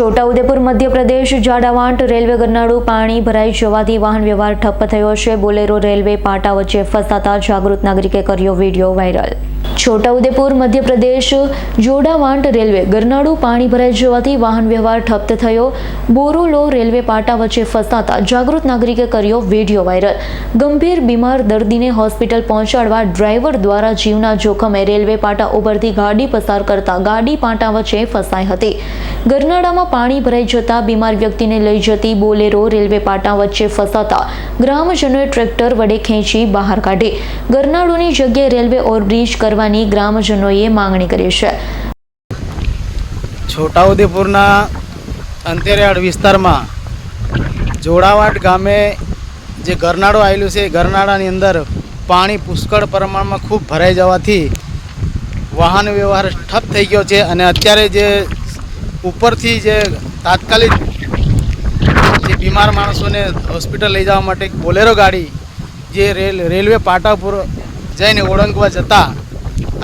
Chhota Udepur Madhya Pradesh Jhadavant railway ગરનાળું પાણી ભરાઈ જવાથી વાહન વ્યવહાર ઠપ્પ થયો છે. બોલેરો રેલવે પાટા વચ્ચે ફસાતા જાગૃત નાગરિકે કર્યો video viral. Chhota Udepur, Madhya Pradesh, Jodavant railway. ગરનાળું પાણી ભરાઈ જવાથી વાહન વ્યવહાર ઠપ્પ થયો. બોરોલો રેલવે પાટા વચ્ચે ફસાતા જાગૃત નાગરિકે કર્યો વીડિયો વાયરલ. ગંભીર બીમાર દર્દીને હોસ્પિટલ પહોંચાડવા ડ્રાઈવર દ્વારા જીવના જોખમે રેલવે પાટા ઉપરથી ગાડી પસાર કરતા ગાડી પાટા વચ્ચે ફસાઈ હતી. ગરનાળામાં પાણી ભરાઈ જતા બીમાર વ્યક્તિને લઈ જતી બોલેરો રેલવે પાટા વચ્ચે ફસાતા ગ્રામજનોએ ટ્રેક્ટર વડે ખેંચી બહાર કાઢી. ગરનાળુની જગ્યાએ રેલવે ઓવરબ્રિજ કરવાની ગ્રામજનોએ માંગણી કરી છે. છોટાઉદેપુરના અંતરિયાળ વિસ્તારમાં જોડાવાટ ગામે જે ગરનાળો આવેલું છે, એ ગરનાળાની અંદર પાણી પુષ્કળ પ્રમાણમાં ખૂબ ભરાઈ જવાથી વાહન વ્યવહાર ઠપ થઈ ગયો છે અને અત્યારે જે ઉપરથી જે તાત્કાલિક જે બીમાર માણસોને હોસ્પિટલ લઈ જવા માટે બોલેરો ગાડી જે રેલ, રેલવે પાટા પર જઈને ઓળંગવા જતાં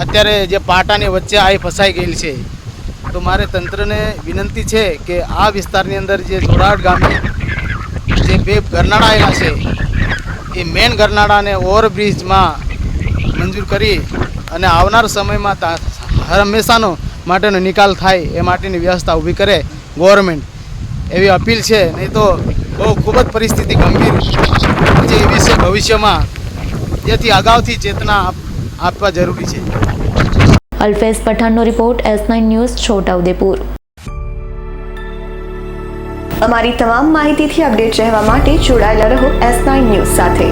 અત્યારે જે પાટાની વચ્ચે આ ફસાઈ ગયેલી છે, તો મારે તંત્રને વિનંતી છે કે આ વિસ્તારની અંદર જે જોડાવટ ગામે જે બે ગરનાળા આવેલા છે, એ મેન ગરનાળાને ઓવરબ્રિજમાં મંજૂર કરી અને આવનાર સમયમાં હંમેશાનો માટેનો નિકાલ થાય એ માટેની વ્યવસ્થા ઊભી કરે ગવર્મેન્ટ. એવી અપીલ છે, નહીં તો બહુ ખૂબ જ પરિસ્થિતિ ગંભીર જે એવી છે ભવિષ્યમાં જેથી અગાઉથી ચેતના આપવા જરૂરી છે. Alfez પઠાણનો report S nine news, Chhota Udepur. અમારી તમામ માહિતીથી અપડેટ રહેવા માટે જોડાયેલા રહો એસ નાઇન ન્યૂઝ સાથે.